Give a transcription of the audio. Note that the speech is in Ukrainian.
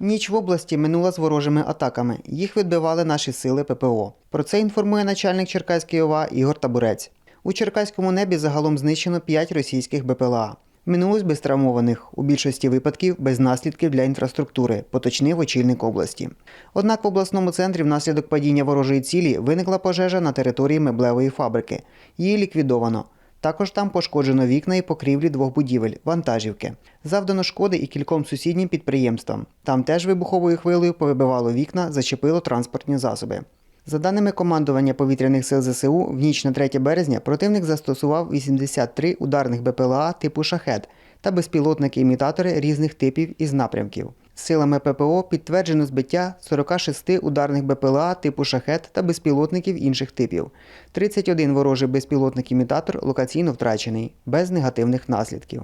Ніч в області минула з ворожими атаками. Їх відбивали наші сили ППО. Про це інформує начальник Черкаської ОВА Ігор Табурець. У Черкаському небі загалом знищено 5 російських БПЛА. Минулось без травмованих, у більшості випадків без наслідків для інфраструктури, поточнив очільник області. Однак в обласному центрі внаслідок падіння ворожої цілі виникла пожежа на території меблевої фабрики. Її ліквідовано. Також там пошкоджено вікна і покрівлі двох будівель, вантажівки. Завдано шкоди і кільком сусіднім підприємствам. Там теж вибуховою хвилею повибивало вікна, зачепило транспортні засоби. За даними командування повітряних сил ЗСУ, в ніч на 3 березня противник застосував 83 ударних БПЛА типу шахет та безпілотники-імітатори різних типів із напрямків. Силами ППО підтверджено збиття 46 ударних БПЛА типу шахет та безпілотників інших типів. 31 ворожий безпілотник-імітатор локаційно втрачений, без негативних наслідків.